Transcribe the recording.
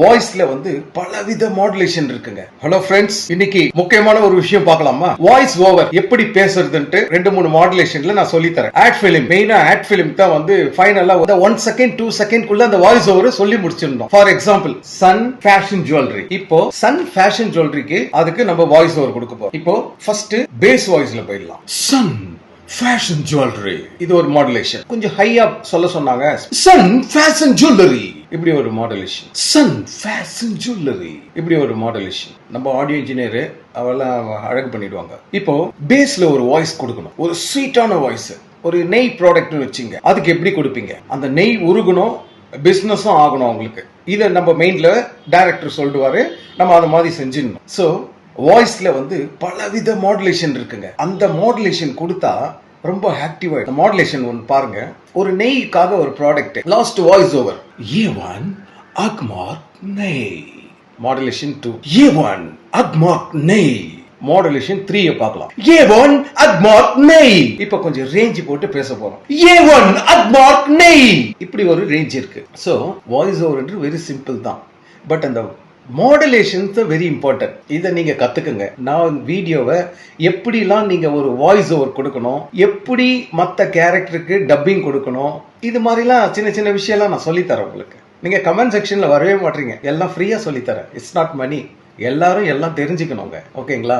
வாய்ஸ்ல வந்து பலவித மாடுலேஷன் இருக்குங்க. ஹலோ ஃப்ரெண்ட்ஸ் இன்னைக்கு முக்கியமான ஒரு விஷயம் பார்க்கலாமா? வாய்ஸ் ஓவர் எப்படி பேசுறதுன்ட்டு ரெண்டு மூணு மாடுலேஷன்ல நான் சொல்லி தரேன் ஆட் பிலிம் மெயினா ஆட் பிலிம் தான் வந்து ஃபைனலா ஒன் செகண்ட் டூ செகண்ட் குள்ள அந்த வாய்ஸ் ஓவர் சொல்லி முடிச்சிருந்தோம் for example Sun Fashion Jewellery இப்போ சன் ஃபேஷன் ஜுவல்லரிக்கு அதுக்கு நம்ம வாய்ஸ் ஓவர் கொடுக்க போறோம். இப்போ ஃபர்ஸ்ட் பேஸ் வாய்ஸ்ல போயிடலாம். சன் ஃபேஷன் ஜுவல்லரி இது ஒரு மாடுலேஷன் கொஞ்சம் ஹையா சொல்ல சொன்னாங்க. சன் ஃபேஷன் ஜுவல்லரி இப்படி ஒரு மாடலேஷன் சன் ஃபேஷன் ஜுவல்லரி இப்படி ஒரு மாடலேஷன் நம்ம ஆடியோ இன்ஜினியர் அவெல்லாம் அழகு பண்ணிடுவாங்க. இப்போ பேஸ்ல ஒரு வாய்ஸ் கொடுக்கணும். ஒரு ஸ்வீட்டான வாய்ஸ் ஒரு நெய் ப்ராடக்ட்னு வச்சுங்க. அதுக்கு எப்படி கொடுப்பீங்க? அந்த நெய் உருகணும் பிஸ்னஸும் ஆகணும் அவங்களுக்கு. இதை நம்ம மெயின்ல டைரக்டர் சொல்லிடுவாரு நம்ம அதை மாதிரி செஞ்சிடணும். ஸோ வாய்ஸில் வந்து பலவித மாடுலேஷன் இருக்குங்க. அந்த மாடுலேஷன் கொடுத்தா ரொம்ப ஆக்டிவாக மாடுலேஷன் ஒன்று பாருங்க. ஒரு நெய்க்காக ஒரு product last voice over A one Agmark நெய் modulation two A one Agmark நெய் மாடுலேஷன் த்ரீ பார்க்கலாம். ஏ ஒன் அக்மார்க் நெய் இப்போ கொஞ்சம் ரேஞ்ச் போட்டு பேச போறோம். ஏ ஒன் அக்மார்க் நெய் இப்படி ஒரு ரேஞ்ச் இருக்கு. ஸோ வாய்ஸ் ஓவர் என்று வெரி சிம்பிள் தான். பட் அந்த மாடுலேஷன்ஸ் வெரி இம்பார்ட்டன்ட் இதை நீங்கள் கற்றுக்குங்க நான் வீடியோவை எப்படிலாம் நீங்கள் ஒரு வாய்ஸ் ஓவர் கொடுக்கணும் எப்படி மற்ற கேரக்டருக்கு டப்பிங் கொடுக்கணும் இது மாதிரிலாம் சின்ன சின்ன விஷயம்லாம் நான் சொல்லித்தரேன் உங்களுக்கு. நீங்கள் கமெண்ட் செக்ஷனில் வரவே மாட்டீங்க. எல்லாம் ஃப்ரீயாக சொல்லித்தரேன். இட்ஸ் நாட் மணி எல்லாரும் எல்லாம் தெரிஞ்சுக்கணுங்க. ஓகேங்களா